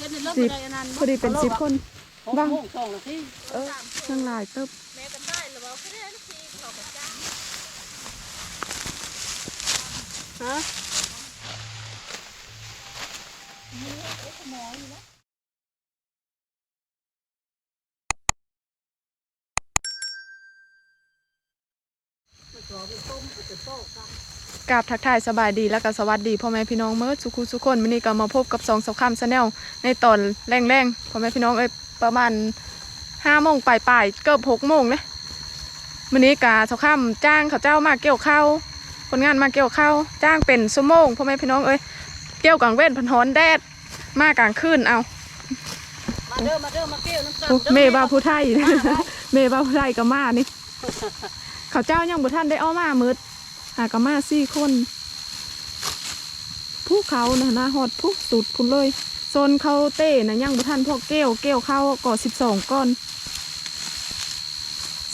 สิบบ่ได้อันนั้นพอดีเป็นสิบคนบ้างโมงสองนาทีเออทั้งหลายเติบแม่ กราบทักทายสบายดีแล้วก็สวัสดีพ่อแม่พี่น้องเมื่อสุขุสุขคนวันนี้ก็มาพบกับสองสาวคำชาแนลในตอนแรงๆพ่อแม่พี่น้องเอ้ยประมาณห้าโมงปลายๆเกือบหกโมงเลยวันนี้กาสาวคำจ้างเขาเจ้ามาเกี่ยวข้าวคนงานมาเกี่ยวข้าวจ้างเป็นชั่วโมงพ่อแม่พี่น้องเอ้ยเกี่ยวกลางเว้นพันฮ้อนแดดมากลางคืนเอามาเด้อมาเด้อมาเกี่ยวน้ำกันโอ้ด้อเมบ้าผู้ไทยเมบ้าผู้ไทยก็มานี่ เขาเจ้ายังบุท่านได้เอามามืดหากมาสี่คนผู้เขานะนะฮอดผู้สุดพุ่นเลยโซนเขาเต้นะยังบุท่านพวกเกลวเกลวเข้าก่อสิบสองก้อน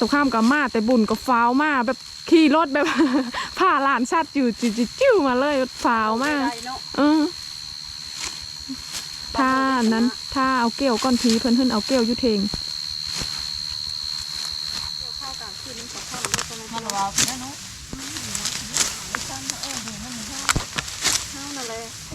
สงครามกับมาแต่บุญกับฟ้าวมาแบบขี่รถแบบผ่าลานชัดอยู่จิจิจิ้วมาเลยฟ้าวมาได้เนาะเออถ้านั้นถ้าเอาเกลียวก้อนผีเพิ่นเพิ่นเอาเกลียวอยุเทง เข้ากลางคืนมันก็เข้าด้วยกัน มันว่าแม่เนาะ เข้านั่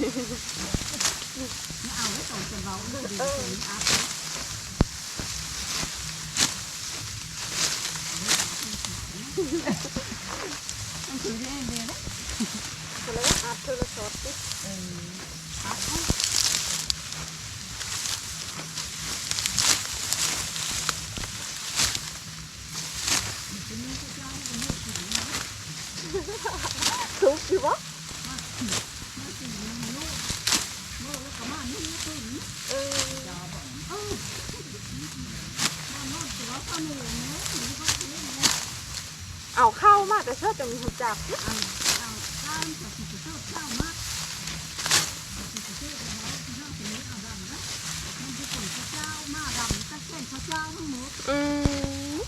นแหละมันถือได้เดียวนะก็เลยอัพโทรศัพท์ดิ ครับ ทุกสิวะ เอาเข้ามากแต่เชื่อจะมีหุ่นจับอืม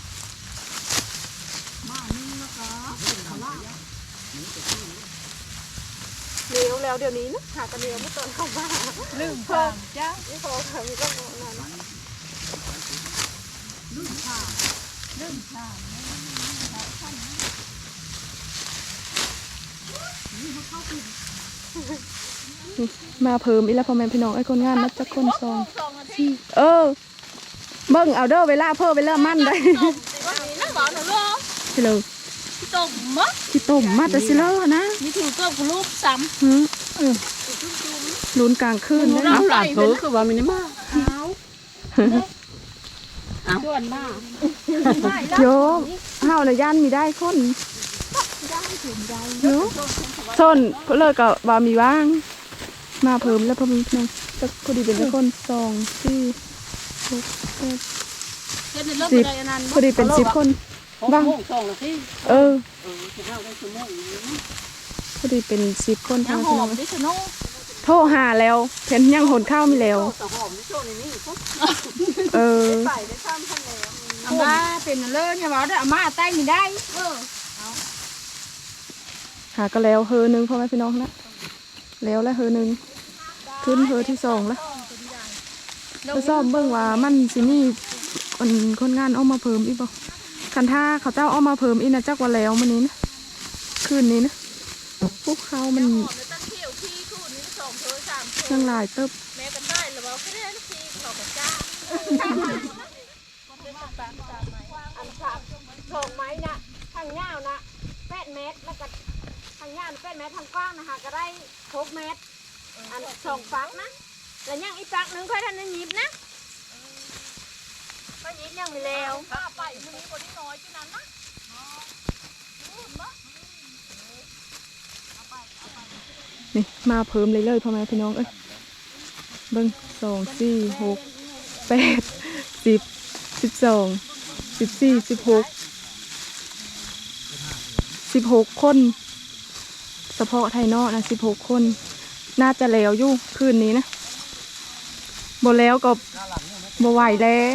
เลี้ยวแล้วเดี๋ยวนี้นะหากันเลี้ยวเมื่อตอนเข้ามาลืมค่ะจ้านี่พอค่ะมีก็มองนานลืมค่ะลืมค่ะ มาเพิ่มอีแล้วพ่อแม่พี่น้องไอ้คนงานนับจักคนซองสองนาทีเออเบิ่งเอาเด้อเวลาเพิ่มเวลามั่นได้ต้มวันนี้นะบอกหน่อยลูกพี่เลยต้มมะที่ต้มมาแต่สิเลอนะมีถือต้มกับลูกซ้หือเออลุ้นกลางคืนนะน้ำหลาดเพิ่คือว่ามันนี่มาำส่วนมากโยมเฮาน่ะย่านมีได้คน เนาะส้นเพิ่นเลยก็บ่มีว่าง มาเพิ่มแล้วพ่อแม่พี่น้องจักพอดีเป็นจักคนสองสี่หกแปดเฮ็ดในเรื่องสิบอะไรนั้นพอดีเป็นสิบคนบ้างโมงสองนาทีเออเออจะเข้าได้ชั่วโมงนึงพอดีเป็นสิบคนยัทางงหพี่อน้อมงดิฉันโน่โทรหาแล้วเพิ่นยังหนข้าวมีแล้วโตหอมนี่โตนี่นี่ปุ๊บเออไปได้ซ้ำท่านแล้วอามาเป็นเลิศเนี่ยว่าได้อามาใต้ไม่ได้เออ หาก็แล้วเฮอหนึงพ่อแม่พี่น้องนะแล้วแล้วเฮอหนึงขึ้นเฮอที่สองแล้วไปซ่อมเบิ่งว่ามันสิมีคนคนงานเอามาเพิ่มอีกบ่คันท่าเขาเจ้าเอามาเพิ่มอีกนะจักว่าแล้วมื้อนี้นะคืนนี้นะพวกเขามันยังลายเติบแม่กันได้หรือเปล่าแค่ได้ลูกทีเขาก็จ้าอันสามสองไม้นะทางยาวนะแปดเมตรแล้วก็างยาวแปดเมตรทางกว้างนะคะก็ได้หกเมตร อันสองฟักนะ แล้วยังอีกฟักหนึ่งค่อยทันได้หยิบนะก็ยิบยังไม่แล้วไปมื้อนี้คนที่น้อยที่นั้นนะนี่มาเพิ่มเลยเลยพ่อแม่พี่น้องเอ้ยเบิ่งสองสี่หกแปดสิบสิบสองสิบสี่สิบหกสิบหกคน เฉพาะไทยนอกนะสิบหกคน น่าจะแล้วอยู่คืนนี้นะบ่แล้วก็บ่ไหวแล้ว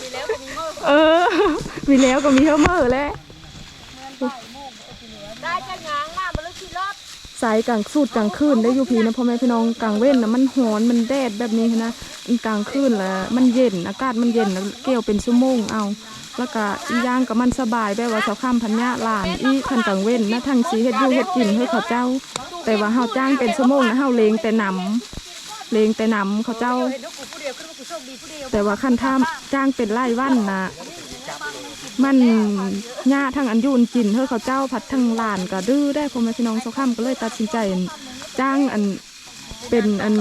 มีแล้วก็มีเมื่อเออ มีแล้วก็มีเท่าเมื่อแล้วได้จะง้างมาบรรลุที่รอดสายกลางสูดกลางคืนได้อยู่พีนะพ่อแม่พี่น้องกลางเว้นนะมันร้อนมันแดดแบบนี้นะกลางคืนแล้วมันเย็นอากาศมันเย็นแล้วเกี่ยวเป็นชั่วโมงเอา แล้วก็อีย่างก็มันสบายแบบว่าเสาข้ามพันยะหลานอีคันกลางเว้นนะทางสีเฮ็ดยู่เฮ็ดกินให้เขาเจ้า แต่ว่าเฮาจ้างเป็นชั่วโมงนะเฮาเลงแต่หนำเลงแต่หนำเขาเจ้า แต่ว่าคันท่ามจ้างเป็นไร่วันนะมันหญ้าทางอันยูนกินเฮ้เขาเจ้าผัดทางหลานก็ดื้อได้พอแม่พี่น้องเสาข้ามก็เลยตัดสินใจจ้างอันเป็นอัน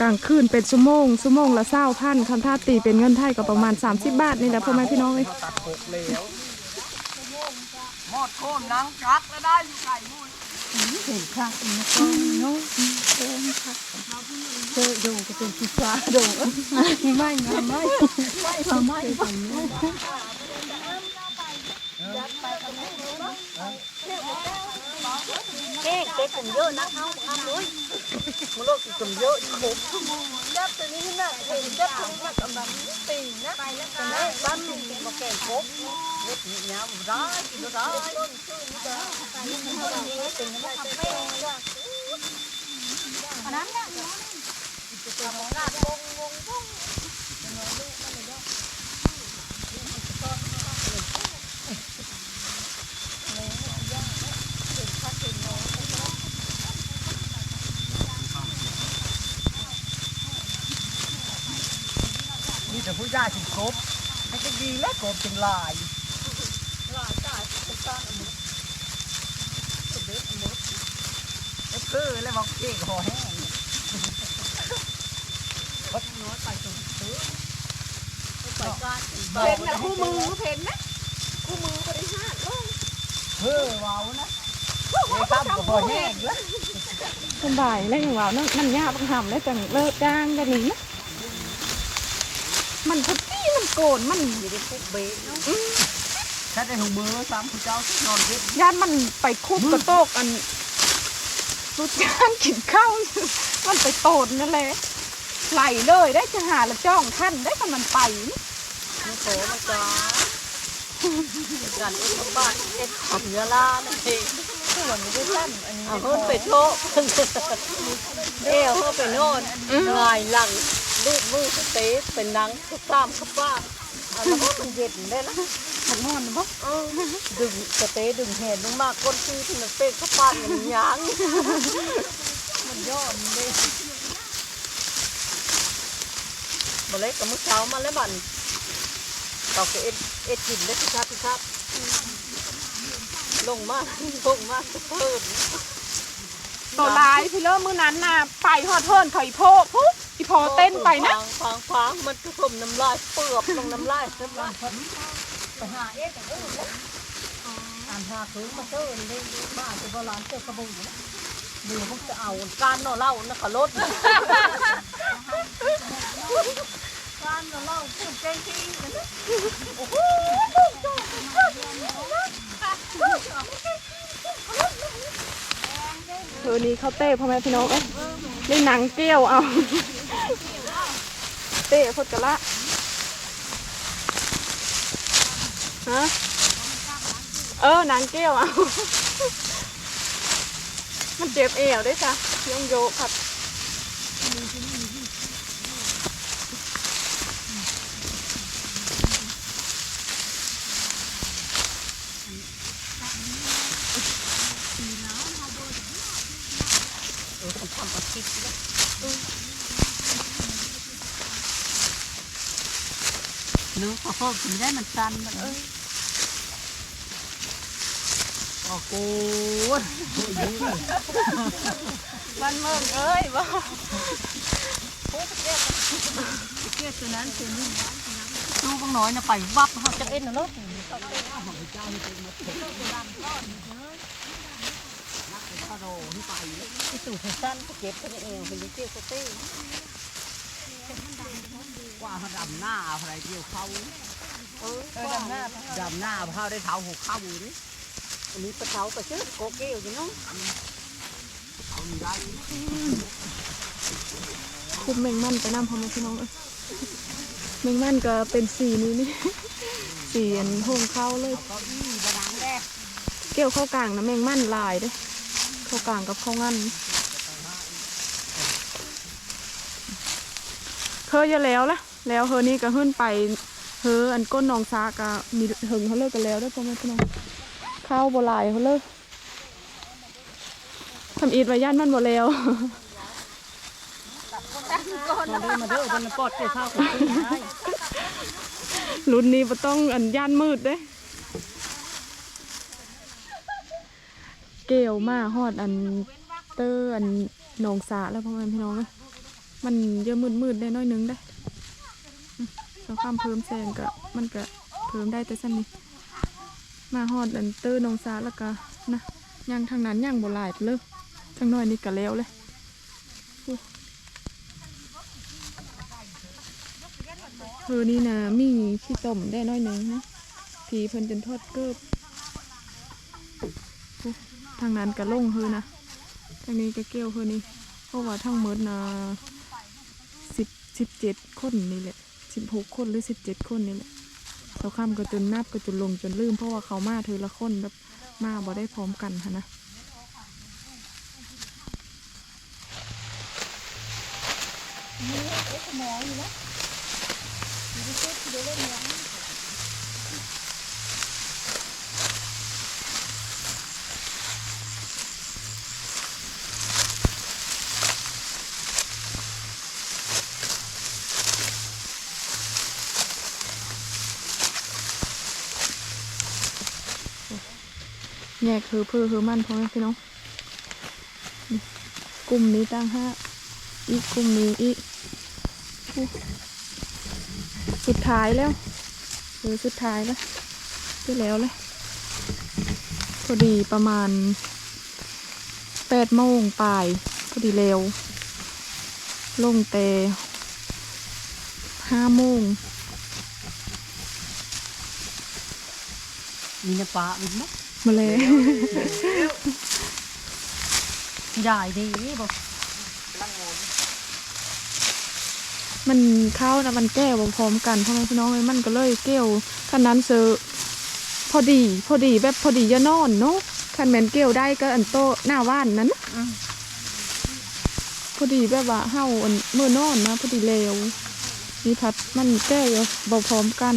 กลางคืนเป็นชั่วโมงชั่วโมงละเศร้าพันคันท่าตีเป็นเงินไทยก็ประมาณ 30 บาทนี่แหละพ่อแม่พี่น้องเลยตัดหกแล้วหมอดโคนนังจักแล้วได้อยู่ไก่มุ้ยเห็นค่ะเนาะเนาะเดินค่ะเจอโดงก็เป็นสีฟ้าโดงไม่ไม่ไม่ไม่ไม่ไม่ เกเค้กผมเยอะนะเขาเอาเลยมันโลกกำเยอะผมจับตัวนี้นะเห็นจับตัวนี้นะกำลังตีนะไปแล้วกันะบ้านลุงมาแก่กบเล็ดนี่ยำร้ายกินร้ายอันนั้นเนี่ยนี่แต่ผู้ย่าถึงครบให้ กบจึงลายลายตายเป็นต้นอมุดเด็ดอมุดไอ้คือเลยบอกเก่งคอแห้งวัดน้อยไปตรงซื้อไปก้านเห็นนะคู่มือเห็นนะคู่มือบริหารลงเฮ้อว้าวนะเฮ้ยครับคอแห้งแล้วสบายแล้วอย่างว่านั่นมันยากบังหำแล้วจังเลิกจ้างกันนี้นะมันพุด โกนมันอยู่ในปุ๊บเบะถ้าได้หูมือซ้ำคุณเจ้านอนเย็ดย่านมันไปคุบกระโตกอันรู้จ้างกินข้าวมันไปโตนนั่นแหละไหลเลยได้จะหาละจ้องท่านได้กันมันไปนี่ไม่โผล่นะจ๊ะกันเอ็ดบ้านเอ็ดขับเนื้อลานั่นเองส่วนนี้ด้วยซ้ำอันนี้เอาเพิ่มไปโชว์เอ้เพิ่มไปโน่นลายหลัง ลูกมือสเตสเป็นนังทุกตามครับว่าอันนั้นมันเย็นได้ละมันนอนบ่ดึงสเตสดึงแหนลงมาก้นที่ที่มันเป็นข้าวปั้นมันยังมันย่อมเลยมาเล็กกับมื้อเช้ามาแล้วบันต่อไปเอ็ดเอ็ดกินได้สิครับพี่ครับลงมาลงมาเพิ่มตัวลายพี่เริ่มมือนั้นน่ะไปหอดเทินเขาอีโพปุ๊บ พอเต้นไปนะฟางฟางฟางมันผสมน้ำลายเปลือกลงน้ำลายน้ำลายไปหาเอ็ดอย่างอื่นแล้วอ่านหาคืนมาเจอเลยบ้านจะบร้านเจอกระบุงนะเดี๋ยวพวกจะเอาการนอเล่านะขะรถการนอเล่าพูดใจจริงนะเธอนี้เขาเต้พ่อแม่พี่น้องเอ้ยนี่หนังเกี้ยวเอา เต้พดกะละฮะเออนังเกี้ยวเอามันเจ็บเอวได้จ้ะยองโยผัดทำอาชีพ นะเนื้อข้าวโพดกินได้มันชันมันเออโอ้โหมันเมืองเอ้ยบ่เกี้ยตัวนั้นตัวนี้ตู้บางน้อยนะไปวับเขาจะเอ็นนะเนาะที่ตู่สั้นเก็บกันเองเป็นเกี้ยวสเต้ ว่าดำหน้าอะไรเกี่ยวเขาเออดำหน้าดำหน้าเขาได้เท้าหัวเข้าดิอันนี้ปลาเท้าปลาเชือกโกเกี้ยวจริงเนาะเอาได้คุมแมงมันไปน้ำพ่อแม่พี่น้องเอ้ยแมงมันก็เป็นสีนี้นี่สีอันโฮงเข้าเลยเก้าอี้บานังแดกเกี่ยวเข้ากลางนะแมงมันลายเด้เข้ากลางกับเข้างั้นเคยจะแล้วละ แล้วเฮอนี่ก็ขึ้นไปเฮออันก้นนองซากะมีเหิงเขาเลิกกันแล้วด้วยพ่อแม่พี่น้องข้าวโบราณเขาเลิกทำอีทไว้ย่านมันหมดแล้วมาเด้อมาเด้อมันปอดเกี่ยวข้าวได้รุ่นนี้บ่ต้องอันย่านมืดเด้ เกลียวมาฮอดอันเตอร์อันหนองสาแล้วพ่อแม่พี่น้องมันเยอะมืดๆได้น้อยหนึงได้ เราความเพิ่มแสงก็มันก็เพิ่มได้แต่สั้นนี้มาฮอดอันเตอร์นองสาแล้วก็นะย่างทางนั้นย่างบ่หลายเลยทางน้อยนี่ก็แล้วเลยเธอนี่นะมีขี้ต้มได้น้อยหนึ่งนะผีเพิ่นจนทอดเกิบทางนั้นก็ลงเฮอนะทางนี้ก็เกี่ยวเฮอนี่เพราะว่าทั้งหมดนะสิบสิบเจ็ดคนนี่แหละ สิบหกคนหรือสิบเจ็ดคนนี่แหละเสาข้ามก็จนนับก็จนลงจนลืมเพราะว่าเขามาเธอละคนแบบมาบ่ได้พร้อมกันค่ะนะ แยกคือเพื่อคือมันพ่อแม่พี่น้องกลุ่มนี้ตั้งห้าอีกกลุ่มนี้อีกสุดท้ายแล้วเออสุดท้ายแล้วที่แล้วเลยพอดีประมาณแปดโมงปลายพอดีเร็ว ลงแต่ห้าโมงมีน้ำปลาอีกไหม มาเลยใหญ่ดีบอกมันเข้านะมันแก้วพร้อมกันพ่อแม่พี่น้องเลยมันก็เลยเกี่ยวคันนั้นเซอร์พอดีพอดีแบบพอดีจะนอนเนาะคันแมนเกี่ยวได้ก็อันโตะหน้าว่านนั้นน่ะพอดีแบบว่าเฮาอันเมื่อนอนนะพอดีเร็วนี่พัดมันแก้วบ่พร้อมกัน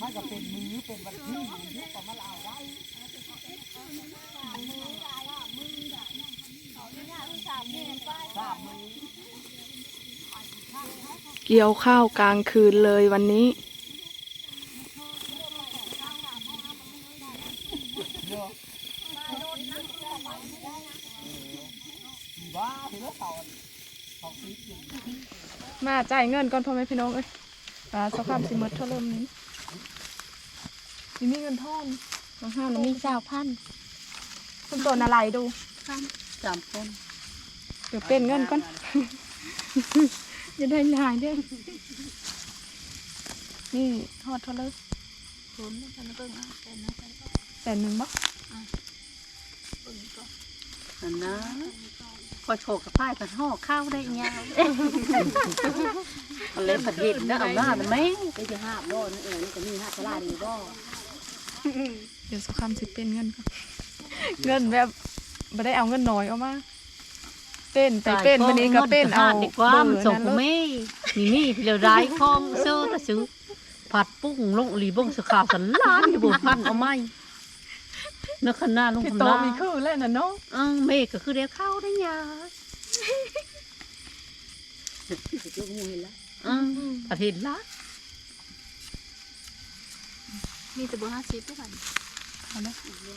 มันก็เป็นมือเป็นวันนี้เหมือสุดท้ายเกี่ยวข้าวกลางคืนเลยวันนี้มาจ่ายเงินก่อนพ่อแม่พี่น้องเอ้ยอ่าสักคำสิหมดเท่าเริ่มนี้ นี่มีเงินทอนของห้านะมีสาวพันคุณตัวอะไรดูสามคนเดี๋ยวเป็นเงินก่อน จะได้หลายเด้อนี่ทอดเท่าเลยคนฉันเบิ่งอะแต่นะแต่หนึ่งบ่อันนะพอโฉกกับพ่ายผัดห่อข้าวได้เงี้ยเอาเล็บผัดเห็ดนะเอาหน้ามันไหมไปจะห้าบ่นั่นเองนี่ก็มีห้าตลาดดีบ่ เดี๋ยวสักคำสิเป็นเงินก่อนเงินแบบไม่ได้เอาเงินน้อยเอามาเป็นไปเป็นวันนี้ก็เป็นเอาดีกว่ามันส่งเบอกูร์นั้นเลยไม่มีมีพี่เราได้คองเสื้อก็ซื้อผัดปุ้งลงหลีบงสขาวสันล้านอยู่บนพันเอาไหมนักขนาลงพี่คำโตลามีคือแล้วน่ะเนาะเออเมฆก็คือเดี๋ยวเข้าได้ยาจุกมูเห็นแล้วเออผัดเห็ดละ มีแต่เบอร์ห้าสิบทุกวันเอาไหม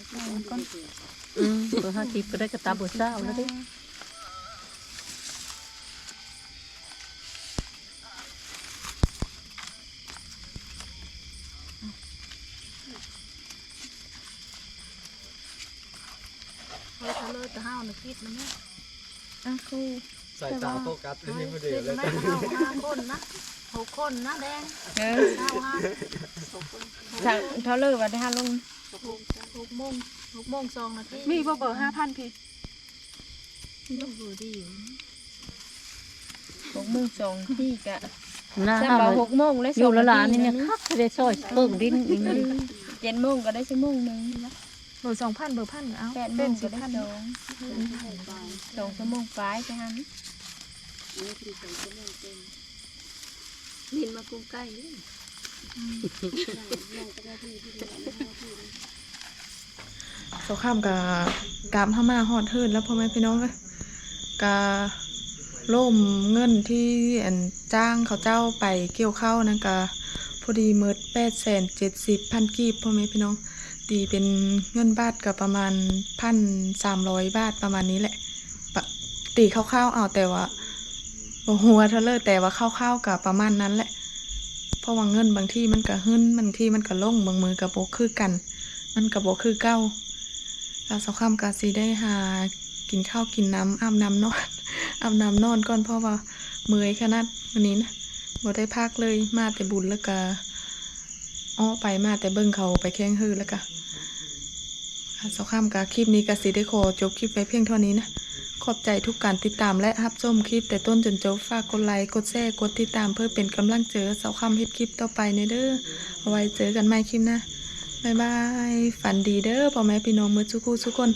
เอาเงินก่อนอืมเบอร์ห้าสิบก็ได้กระตาเบอร์เศร้าแล้วเดิเฮ้ยถ้าเลิกจะห้าวนึกคิดมันเนี่ยไปอะครู สายตาโฟกัสที่พอดีเด็กเลย ไม่เอาห้าคนนะ หกคนนะแดงเออเอาห้าสั่งเท่าเลยว่าได้ห้าลงหกหกโมงหกโมงสองนาทีมีบ่เบอร์ห้าพันพี่ต้องดูดีอยู่หกโมงสองที่กะนะใช่ป่ะหกโมงเลยอยู่ละลานนี่เนี่ยคักได้ซอยเบิ่งดินอีกนี่เจ็ดโมงก็ได้ชั่วโมงหนึงเบอร์สองพันเบอร์พันเอาแปดโมเป็นงสิก็บได้พันสองสองชั่วโมงปลายใช่ไหม ลินมากุ้งใกล้เลยสงครามกับกามพม่าฮอดเฮินแล้วพ่อแม่พี่น้องเลยกาล่มเงินที่อันจ้างเขาเจ้าไปเกี่ยวข้าวนั่นกะพอดีเมิดแปดแสนเจ็ดสิบพันกีบพ่อแม่พี่น้องตีเป็นเงินบาทก็ประมาณพันสามร้อยบาทประมาณนี้แหละตีคร่าวๆเอาแต่ว่า บ่หัวเทาเลยแต่ว่าคร่าวๆกับประมาณนั้นแหละ เพราะว่าเงินบางที่มันก็หึ้นบางที่มันก็ล่งบางมือกับโบคือกัน มันกับโบคือเก้าแล้วสักคำกาซีได้หากินข้าวกินน้ำอาบน้ำนอนอาบน้ำนอนก่อนเพราะว่าเมื่อยขนาดวันนี้นะบ่ได้พักเลยมาแต่บุญแล้วก็อ้อไปมาแต่เบิ่งเขาไปแข่งฮือแล้วก็อะสักคำกาคลิปนี้กาซีได้ขอจบคลิปไว้เพียงเท่านี้นะ ขอบใจทุกการติดตามและรับชมคลิปแต่ต้นจนจบฝากกดไลค์กดแชร์กดติดตามเพื่อเป็นกำลังเจอเสาคำฮิตคลิปต่อไปในเด้อเอาไว้เจอกันใหม่คลิปนะบ๊ายบายฝันดีเด้อพ่อแม่พี่น้องมือสุกูทุกคน